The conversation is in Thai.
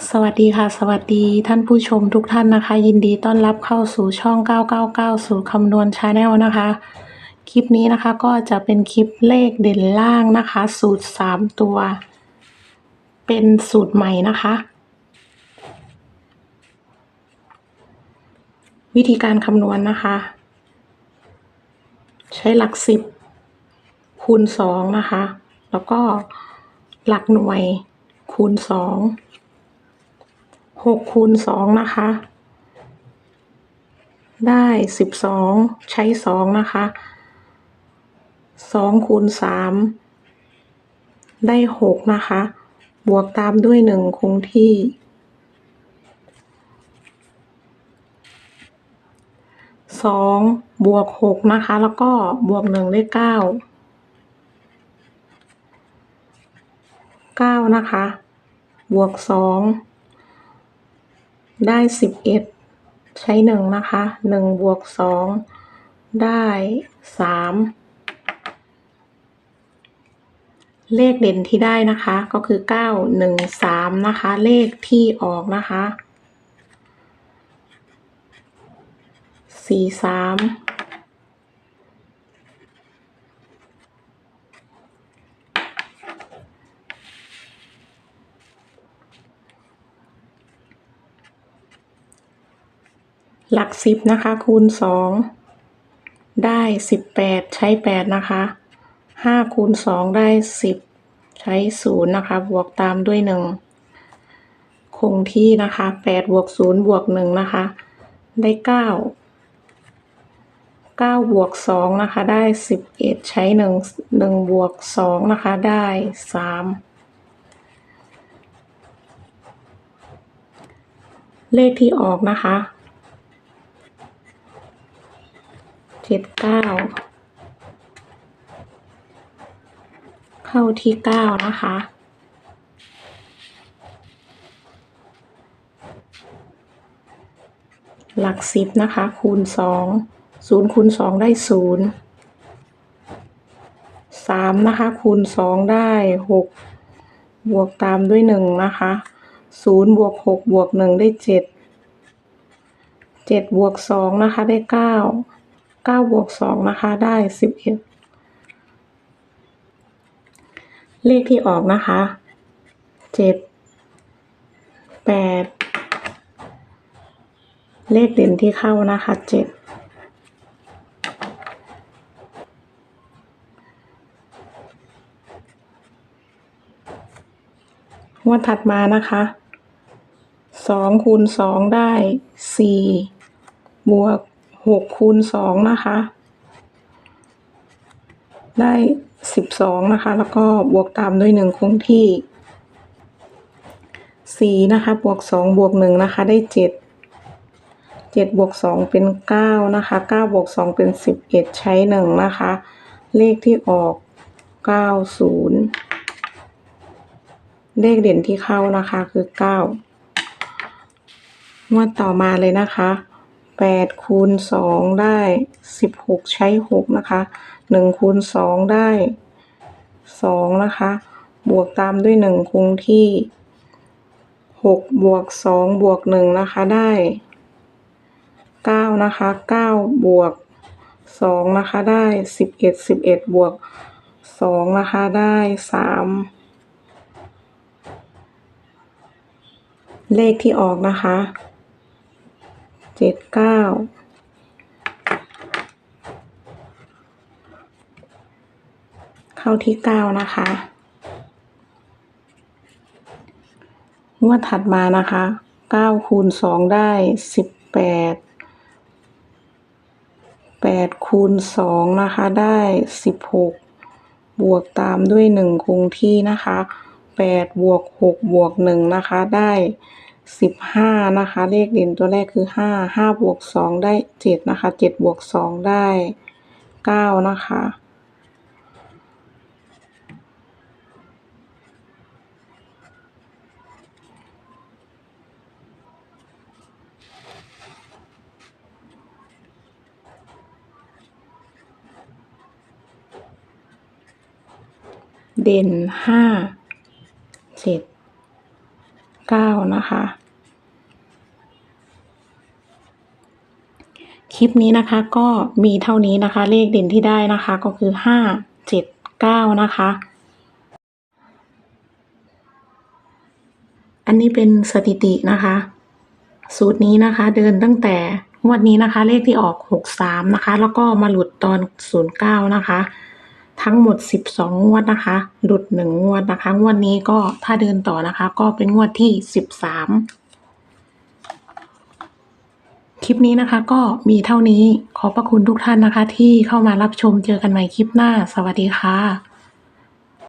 สวัสดีค่ะ สวัสดีท่านผู้ชมทุกท่านนะคะ ยินดีต้อนรับเข้าสู่ช่อง 999 สูตรคำนวณชาแนลนะคะ คลิปนี้นะคะก็จะเป็นคลิปเลขเด่นล่างนะคะ สูตร 3 ตัว เป็นสูตรใหม่นะคะ วิธีการคำนวณนะคะ ใช้หลักสิบคูณสองนะคะ แล้วก็หลักหน่วยคูณสอง หกคูณสองนะคะ ได้สิบสองใช้สองนะคะสองคูณสามได้หกนะคะ บวกตามด้วยหนึ่งคงที่สองบวกหกนะคะ แล้วก็บวกหนึ่งได้เก้าเก้านะคะ บวกสอง ได้สิบเอ็ดใช้หนึ่งนะคะหนึ่งบวกสองได้สามเลขเด่นที่ได้นะคะก็คือเก้าหนึ่งสามนะคะ เลขที่ออกนะคะสี่สาม หลักสิบนะคะ คูณสองได้สิบแปดใช้แปดนะคะห้าคูณสองได้สิบใช้ศูนย์นะคะ บวกตามด้วยหนึ่งคงที่นะคะแปดบวกศูนย์บวกหนึ่งนะคะ ได้เก้าเก้าบวกสองนะคะ ได้สิบเอ็ดใช้หนึ่งหนึ่งบวกสองนะคะ ได้สามเลขที่ออกนะคะ เจ็ดเก้าเข้าที่เก้านะคะ หลักสิบนะคะ คูณสองศูนย์คูณสองได้ศูนย์สามนะคะ คูณสองได้หกบวกตามด้วยหนึ่งนะคะศูนย์บวกหกบวกหนึ่งได้เจ็ดเจ็ดบวกสองนะคะได้เก้า เก้าบวกสองนะคะได้สิบเอ็ดเลขที่ออกนะคะเจ็ดแปดเลขเด่นที่เข้านะคะเจ็ดงวดถัดมานะคะสองคูณสองได้สี่บวก หกคูณสองนะคะ ได้สิบสองนะคะ แล้วก็บวกตามด้วยหนึ่งคงที่สี่นะคะบวกสองบวกหนึ่งนะคะ ได้เจ็ดเจ็ดบวกสองเป็นเก้านะคะเก้าบวกสองเป็นสิบเอ็ดใช้หนึ่งนะคะ เลขที่ออกเก้าศูนย์เลขเด่นที่เข้านะคะคือเก้างวดต่อมาเลยนะคะ แปดคูณสองได้สิบหกใช้หกนะคะหนึ่งคูณสองได้สองนะคะ บวกตามด้วยหนึ่งคงที่หกบวกสองบวกหนึ่งนะคะได้เก้านะคะเก้าบวกสองนะคะได้สิบเอ็ดสิบเอ็ดบวกสองนะคะได้สามเลขที่ออกนะคะ เจ็ดเก้าเข้าที่เก้านะคะงวดถัดมานะคะเก้าคูณสองได้สิบแปดแปดคูณสองนะคะได้สิบหกบวกตามด้วยหนึ่งคงที่นะคะแปดบวกหกบวกหนึ่งนะคะได้ สิบห้านะคะ เลขเด่นตัวแรกคือห้าห้าบวกสองได้เจ็ดนะคะเจ็ดบวกสองได้เก้านะคะเด่นห้าเจ็ด ก้านะคะ คลิปนี้นะคะก็มีเท่านี้นะคะ เลขเด่นที่ได้นะคะก็คือห้าเจ็ดเก้านะคะ อันนี้เป็นสถิตินะคะ สูตรนี้นะคะเดินตั้งแต่งวดนี้นะคะ เลขที่ออกหกสามนะคะ แล้วก็มาหลุดตอนศูนย์เก้านะคะ ทั้งหมดสิบสองงวดนะคะ หลุดหนึ่งงวดนะคะ งวดนี้ก็ถ้าเดินต่อนะคะ ก็เป็นงวดที่สิบสามคลิปนี้นะคะก็มีเท่านี้ ขอบพระคุณทุกท่านนะคะ ที่เข้ามารับชมเจอกันใหม่คลิปหน้า สวัสดีค่ะ